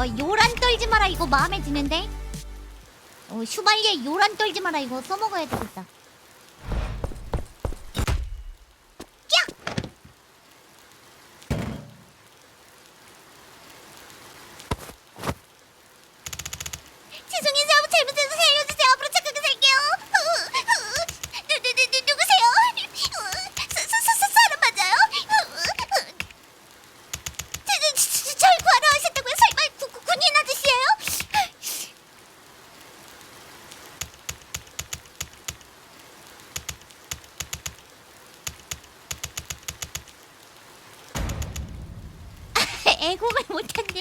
어, 요란 떨지 마라 이거 마음에 드는데? 어, 슈발리에 요란 떨지 마라 이거 써먹어야 되겠다. 애국을 못한대